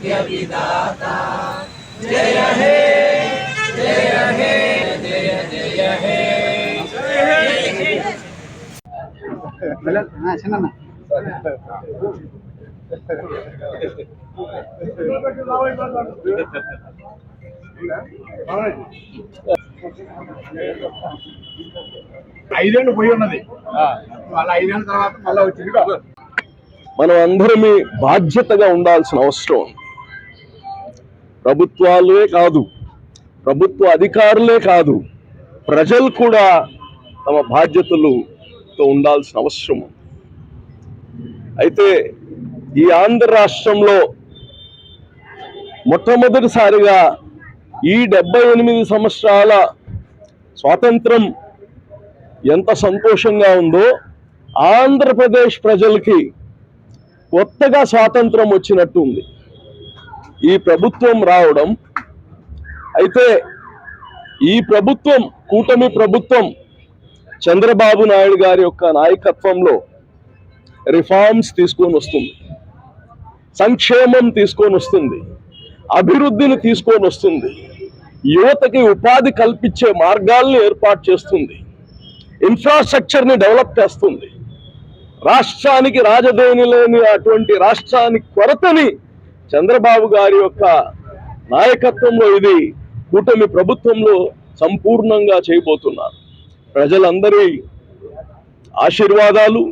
భాగ్య విధాత జయ హే జయ హే జయ జయ హే చిన్న ఐదేళ్ళు పోయి ఉన్నది. మళ్ళీ ఐదేళ్ళ తర్వాత మళ్ళీ వచ్చింది. కాదు మనం అందరమీ బాధ్యతగా ఉండాల్సిన అవసరం. ఉంది. ప్రభుత్వాలే కాదు ప్రభుత్వ అధికారులే కాదు ప్రజలు కూడా తమ బాధ్యతలుతో ఉండాల్సిన అవసరం అయితే ఈ ఆంధ్ర రాష్ట్రంలో మొట్టమొదటిసారిగా ఈ డెబ్బై ఎనిమిది సంవత్సరాల స్వాతంత్రం ఎంత సంతోషంగా ఉందో ఆంధ్రప్రదేశ్ ప్రజలకి కొత్తగా స్వాతంత్రం వచ్చినట్టు ఉంది. ఈ ప్రభుత్వం రావడం అయితే ఈ ప్రభుత్వం కూటమి ప్రభుత్వం చంద్రబాబు నాయుడు గారి యొక్క నాయకత్వంలో రిఫార్మ్స్ తీసుకొని వస్తుంది. సంక్షేమం తీసుకొని వస్తుంది. అభివృద్ధిని తీసుకొని వస్తుంది. యువతకి ఉపాధి కల్పించే మార్గాల్ని ఏర్పాటు చేస్తుంది. ఇన్ఫ్రాస్ట్రక్చర్ని డెవలప్ చేస్తుంది. రాష్ట్రానికి రాజధాని లేని అటువంటి రాష్ట్రానికి కొరతని చంద్రబాబు గారి యొక్క నాయకత్వంలో ఇది కూటమి ప్రభుత్వంలో సంపూర్ణంగా చేయబోతున్నారు. ప్రజలందరి ఆశీర్వాదాలు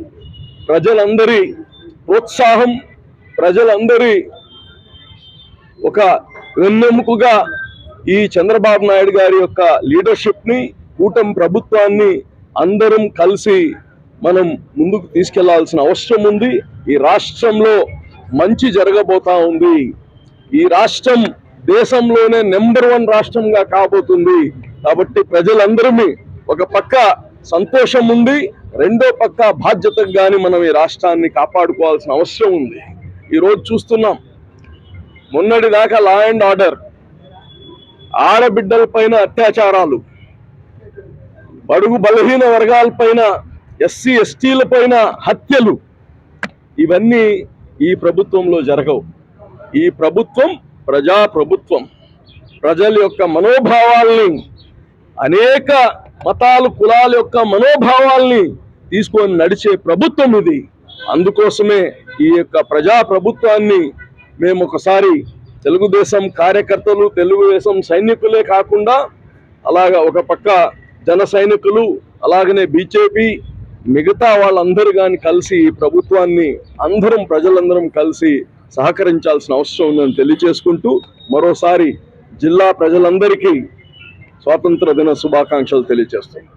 ప్రజలందరి ప్రోత్సాహం ప్రజలందరి ఒక వెన్నెముకగా ఈ చంద్రబాబు నాయుడు గారి యొక్క లీడర్షిప్ని కూటమి ప్రభుత్వాన్ని అందరం కలిసి మనం ముందుకు తీసుకెళ్ళాల్సిన అవసరం ఉంది. ఈ రాష్ట్రంలో మంచి జరగబోతా ఉంది. ఈ రాష్ట్రం దేశంలోనే నెంబర్ వన్ రాష్ట్రంగా కాబోతుంది. కాబట్టి ప్రజలందరినీ ఒక పక్క సంతోషం ఉంది రెండో పక్క బాధ్యతకు కానీ మనం ఈ రాష్ట్రాన్ని కాపాడుకోవాల్సిన అవసరం ఉంది. ఈరోజు చూస్తున్నాం మొన్నటి దాకా లా అండ్ ఆర్డర్ ఆడబిడ్డల పైన అత్యాచారాలు బడుగు బలహీన వర్గాల పైన ఎస్సీ ఎస్టీల పైన హత్యలు ఇవన్నీ ఈ ప్రభుత్వంలో జరగవు. ఈ ప్రభుత్వం ప్రజా ప్రభుత్వం ప్రజల యొక్క మనోభావాల్ని అనేక మతాలు కులాల యొక్క మనోభావాల్ని తీసుకొని నడిచే ప్రభుత్వం ఇది. అందుకోసమే ఈ యొక్క ప్రజా ప్రభుత్వాన్ని మేము ఒకసారి తెలుగుదేశం కార్యకర్తలు తెలుగుదేశం సైనికులే కాకుండా అలాగా ఒక పక్క జన సైనికులు అలాగనే బీజేపీ మిగతా వాళ్ళందరూ కానీ కలిసి ఈ ప్రభుత్వాన్ని అందరం ప్రజలందరం కలిసి సహకరించాల్సిన అవసరం ఉందని తెలియజేసుకుంటూ మరోసారి జిల్లా ప్రజలందరికీ స్వాతంత్ర దిన శుభాకాంక్షలు తెలియజేస్తున్నాను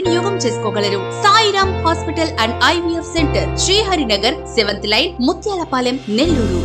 సద్వినియోగం చేసుకోగలరు. Sairam hospital and IVF centre Sriharinagar seventh line Muthyalapalem Nellore.